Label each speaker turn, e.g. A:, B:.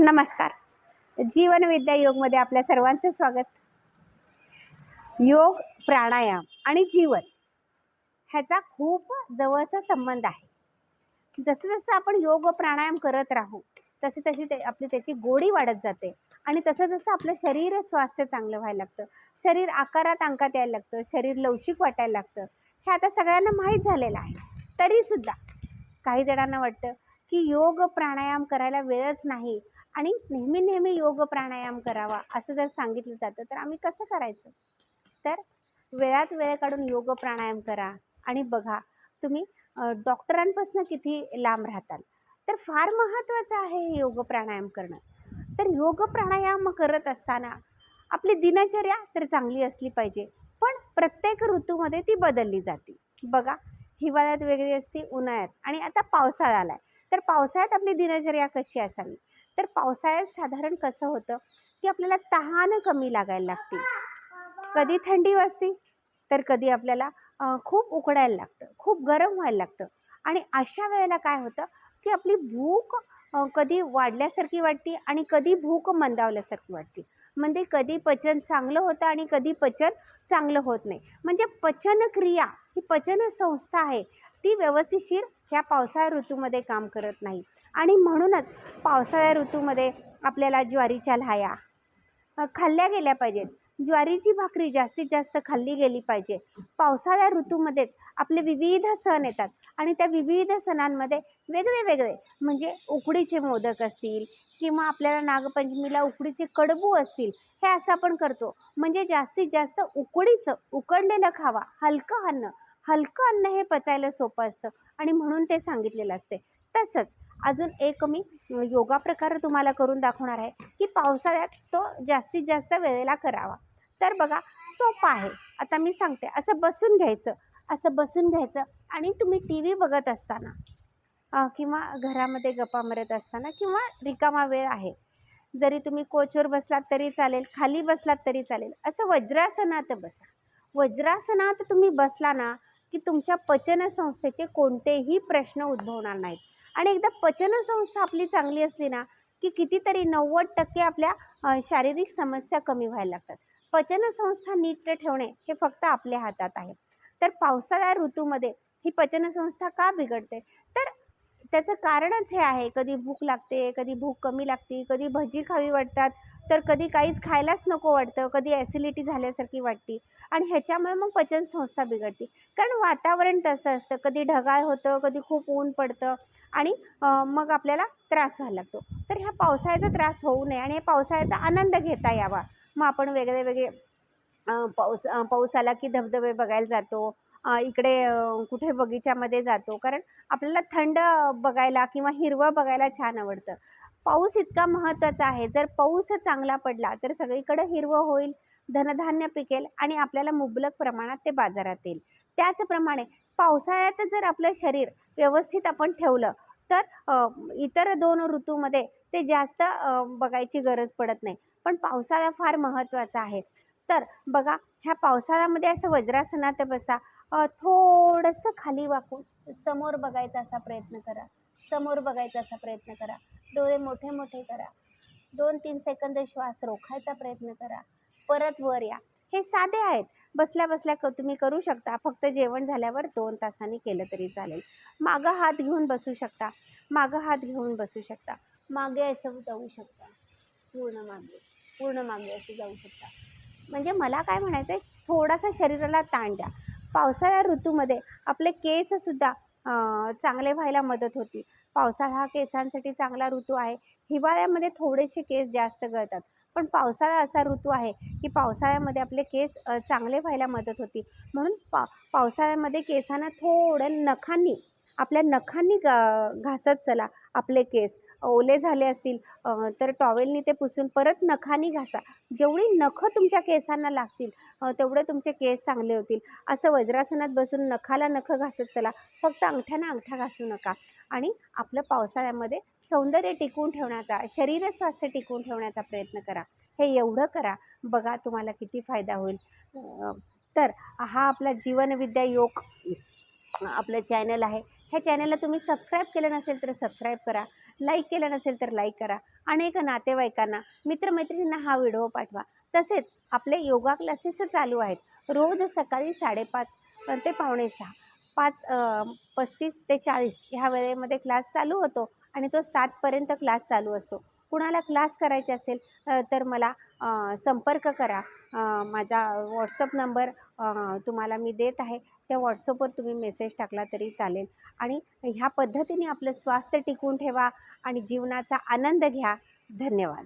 A: नमस्कार. जीवनविद्या योगमध्ये आपल्या सर्वांचं स्वागत. योग प्राणायाम आणि जीवन ह्याचा खूप जवळचा संबंध आहे. जसं जसं आपण योग व प्राणायाम करत राहू तसे तशी ते आपली त्याची गोडी वाढत जाते आणि तसं जसं आपलं शरीर स्वास्थ्य चांगलं व्हायला लागतं. शरीर आकारात अंकात यायला लागतं शरीर लवचिक वाटायला लागतं. हे आता सगळ्यांना माहीत झालेलं आहे. तरीसुद्धा काही जणांना वाटतं की योग प्राणायाम करायला वेळच नाही आणि नेहमी नेहमी योग प्राणायाम करावा असं जर सांगितलं जातं तर आम्ही कसं करायचं? तर वेळात वेळ काढून योग प्राणायाम करा आणि बघा तुम्ही डॉक्टरांपासून किती लांब राहताल. तर फार महत्त्वाचं आहे हे योग प्राणायाम करणं. तर योग प्राणायाम करत असताना आपली दिनचर्या तर चांगली असली पाहिजे पण प्रत्येक ऋतूमध्ये ती बदलली जाते. बघा हिवाळ्यात वेगळी असते उन्हाळ्यात आणि आता पावसाळा आला आहे तर पावसाळ्यात आपली दिनचर्या कशी असावी? तर पावसाळ्यात साधारण कसं होतं की आपल्याला तहान कमी लागायला लागते. कधी थंडी वाजते तर कधी आपल्याला खूप उकडायला लागतं खूप गरम व्हायला लागतं. आणि अशा वेळेला काय होतं की आपली भूक कधी वाढल्यासारखी वाटते आणि कधी भूक मंदावल्यासारखी वाटते. म्हणजे कधी पचन चांगलं होतं आणि कधी पचन चांगलं होत नाही. म्हणजे पचनक्रिया ही पचन संस्था आहे ती व्यवस्थितशीर ह्या पावसाळ्या ऋतूमध्ये काम करत नाही. आणि म्हणूनच पावसाळ्या ऋतूमध्ये आपल्याला ज्वारीच्या लाह्या खाल्ल्या गेल्या पाहिजेत. ज्वारीची भाकरी जास्तीत जास्त खाल्ली गेली पाहिजे. पावसाळ्या ऋतूमध्येच आपले विविध सण येतात आणि त्या विविध सणांमध्ये वेगळे वेगळे म्हणजे उकडीचे मोदक असतील किंवा आपल्याला नागपंचमीला उकडीचे कडबू असतील हे असं आपण करतो. म्हणजे जास्तीत जास्त उकडीचं उकडलेलं खावा हलकं अन्न. हलकं अन्न हे पचायला सोपं असतं. आणि म्हणून ते सांगितलेलं असते. तसंच अजून एक मी योगा प्रकार तुम्हाला करून दाखवणार आहे की पावसाळ्यात तो जास्तीत जास्त वेळेला करावा. तर बघा सोपं आहे. आता मी सांगते. असं बसून घ्यायचं. असं बसून घ्यायचं. आणि तुम्ही टी व्ही बघत असताना किंवा घरामध्ये गप्पा मारत असताना किंवा रिकामा वेळ आहे. जरी तुम्ही कोचवर बसलात तरी चालेल खाली बसलात तरी चालेल. असं वज्रासनात बसा. वज्रासनात तुम्ही बसला ना की तुमच्या पचनसंस्थेचे कोणतेही प्रश्न उद्भवणार नाहीत. आणि एकदा पचनसंस्था आपली चांगली असली ना की कितीतरी नव्वद टक्के आपल्या शारीरिक समस्या कमी व्हायला लागतात. पचनसंस्था नीट ठेवणे हे फक्त आपल्या हातात आहे. तर पावसाळ्या ऋतूमध्ये ही पचनसंस्था का बिघडते? तर त्याचं कारणच हे आहे. कधी भूक लागते कधी भूक कमी लागते कधी भजी खावी वाटतात तर कधी काहीच खायलाच नको वाटतं कधी ॲसिडिटी झाल्यासारखी वाटते आणि ह्याच्यामुळे मग पचनसंस्था बिघडते. कारण वातावरण तसं असतं. कधी ढगाळ होतं कधी खूप ऊन पडतं आणि मग आपल्याला त्रास व्हायला लागतो. तर ह्या पावसाळ्याचा त्रास होऊ नये आणि या पावसाळ्याचा आनंद घेता यावा. मग आपण वेगळे वेगळे पाऊस पाऊस आला की धबधबे बघायला जातो. इकडे कुठे बगीच्यामध्ये जातो. कारण आपल्याला थंड बघायला किंवा हिरवं बघायला छान आवडतं. पाऊस इतका महत्त्वाचा आहे. जर पाऊस चांगला पडला तर सगळीकडं हिरवं होईल धनधान्य पिकेल आणि आपल्याला मुबलक प्रमाणात ते बाजारात येईल. त्याचप्रमाणे पावसाळ्यात जर आपलं शरीर व्यवस्थित आपण ठेवलं तर इतर दोन ऋतूमध्ये ते जास्त बघायची गरज पडत नाही. पण पावसाळा फार महत्त्वाचा आहे. तर बघा ह्या पावसाळ्यामध्ये असं वज्रासनात बसा. थोडंसं खाली वाकून समोर बघायचा असा प्रयत्न करा. समोर बघायचा असा प्रयत्न करा. डोळे मोठे मोठे करा. दोन तीन सेकंद श्वास रोखायचा प्रयत्न करा. परत वर या. हे साधे आहेत. बसल्या बसल्या क तुम्ही करू शकता. फक्त जेवण झाल्यावर दोन तासांनी केलं तरी चालेल. मागं हात घेऊन बसू शकता. मागं हात घेऊन बसू शकता. मागे असं जाऊ शकता. पूर्ण मागे. पूर्ण मागे असं जाऊ शकता. म्हणजे मला काय म्हणायचं आहे थोडासा शरीराला ताण द्या. पावसाळ्या ऋतूमध्ये आपले केससुद्धा चांगले व्हायला मदत होती. पावसाळा हा केसांसाठी चांगला ऋतू आहे. हिवाळ्यामध्ये थोडेसे केस जास्त गळतात. पण पावसाळा असा ऋतू आहे की पावसाळ्यामध्ये आपले केस चांगले व्हायला मदत होती. म्हणून पा पावसाळ्यामध्ये केसांना थोडं नखांनी आपल्या नखांनी गा घासत चला आपले केस. ओले झाले असतील तर टॉवेलनी ते पुसून परत नखांनी घासा. जेवढी नखं तुमच्या केसांना लागतील तेवढे तुमचे केस चांगले होतील. असं वज्रासनात बसून नखाला नखं घासत चला. फक्त अंगठ्यानं अंगठा घासू नका. आणि आपलं पावसाळ्यामध्ये सौंदर्य टिकवून ठेवण्याचा शरीर स्वास्थ्य टिकवून ठेवण्याचा प्रयत्न करा. हे एवढं करा बघा तुम्हाला किती फायदा होईल. तर हा आपला जीवनविद्या योग. आपलं चॅनल आहे. ह्या चॅनलला तुम्ही सबस्क्राईब केलं नसेल तर सबस्क्राईब करा. लाईक केलं नसेल तर लाईक करा. अनेक नातेवाईकांना मित्रमैत्रिणींना हा व्हिडिओ पाठवा. तसेच आपले योगा क्लासेस चालू आहेत. रोज सकाळी साडेपाच ते पावणे सहा पाच पस्तीस ते चाळीस ह्या वेळेमध्ये क्लास चालू होतो आणि तो सातपर्यंत क्लास चालू असतो. कुणाला क्लास करायचे असेल तर मला संपर्क करा. माझा व्हॉट्सअप नंबर तुम्हाला मी देत आहे. त्या व्हॉट्सअपवर तुम्ही मेसेज टाकला तरी चालेल. आणि ह्या पद्धतीने आपलं स्वास्थ्य टिकवून ठेवा आणि जीवनाचा आनंद घ्या. धन्यवाद.